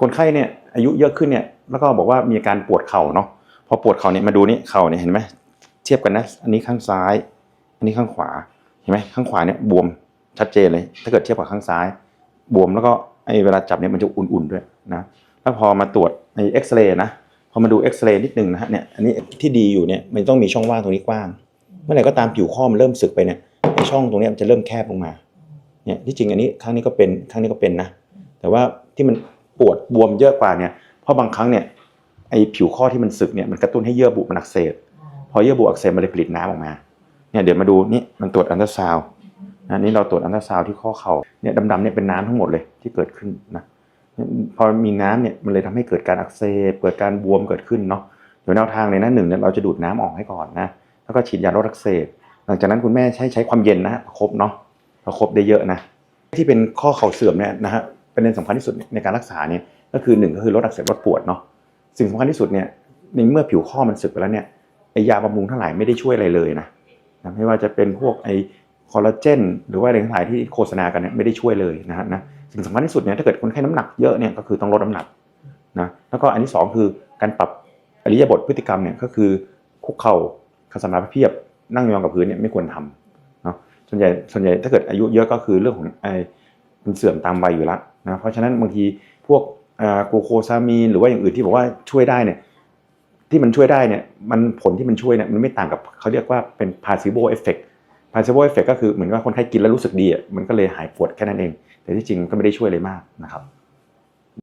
คนไข้เนี่ยอายุเยอะขึ้นเนี่ยแล้วก็บอกว่ามีอาการปวดเข่าเนาะพอปวดเข่าเนี่ยมาดูนี่เข่าเนี่ยเห็นไหมเทียบกันนะ อันนี้ข้างซ้าย อันนี้ข้างขวาเห็นไหมข้างขวาเนี่ยบวมชัดเจนเลย ถ้าเกิดเทียบกับข้างซ้าย บวมแล้วก็ไอ้เวลาจับเนี่ยมันจะอุ่นๆด้วยนะแล้วพอมาตรวจไอ้เอ็กซเรย์นะพอมาดูเอ็กซเรย์นิดนึงนะฮะเนี่ยอันนี้ที่ดีอยู่เนี่ยมันต้องมีช่องว่างตรงนี้กว้าง เมื่อไหร่ก็ตามผิวข้อมันเริ่มสึกไปเนี่ยไอ้ช่องตรงนี้มันจะเริ่มแคบลงมาเนี่ยที่จริงอันนี้ครั้งนี้ก็เป็นครั้งนี้ก็เป็นนะแต่ว่าที่มัน ปวดบวมเยอะกว่าเนี่ยเพราะบางครั้งเนี่ยไอ้ผิวข้อที่มันสึกเนี่ยมันกระตุ้นให้เยื่อบุมันอักเสบพอเยื่อบุอักเสบมันเลยผลิตน้ำออกมาเนี่ยเดี๋ยวมาดูนี่มันตรวจอันตราซาวนะนี่เราตรวจอันตราซาวที่ข้อเข่าเนี่ยดำๆเนี่ยเป็นน้ำทั้งหมดเลยที่เกิดขึ้นนะพอมีน้ำเนี่ยมันเลยทำให้เกิดการอักเสบเกิดการบวมเกิดขึ้นเนาะเดี๋ยวแนวทางเลยนะหนึ่งเนี่ยเราจะดูดน้ำออกให้ก่อนนะแล้วก็ฉีดยาลดอักเสบหลังจากนั้นคุณแม่ใช้ใช้ความเย็นนะประคบเนาะประคบได้เยอะนะที่เป็นข้อเข่าเสื่อมเนี่ยนะฮะ ประเด็นสำคัญที่สุดในการรักษาเนี่ยก็คือหนึ่งก็คือลดอักเสบลดปวดเนาะสิ่งสำคัญที่สุดเนี่ยในเมื่อผิวข้อมันสึกไปแล้วเนี่ยไอยาบำรุงทั้งหลายไม่ได้ช่วยอะไรเลยนะนะไม่ว่าจะเป็นพวกไอคอลลาเจนหรือว่าอะไรทั้งหลายที่โฆษณากันเนี่ยไม่ได้ช่วยเลยนะฮะนะสิ่งสำคัญที่สุดเนี่ยถ้าเกิดคนไข้น้ำหนักเยอะเนี่ยก็คือต้องลดน้ำหนักนะแล้วก็อันที่สองคือการปรับอริยบทพฤติกรรมเนี่ยก็คือคุกเข่าขัสมาธิเพียบนั่งยองกับพื้นเนี่ยไม่ควรทำเนาะส่วนใหญ่ส่วนใหญ่ถ้าเกิดอายุเยอะก็คือเรื่องของไอมันเสื่อมตามวัยอยู่แล้ว นะเพราะฉะนั้นบางทีพวกกูโคซามีนหรือว่าอย่างอื่นที่บอกว่าช่วยได้เนี่ยที่มันช่วยได้เนี่ยมันผลที่มันช่วยเนี่ยมันไม่ต่างกับเขาเรียกว่าเป็น placebo effect placebo effect ก็คือเหมือนว่าคนไข้กินแล้วรู้สึกดีอะมันก็เลยหายปวดแค่นั้นเอง แต่ที่จริงก็ไม่ได้ช่วยเลยมากนะครับ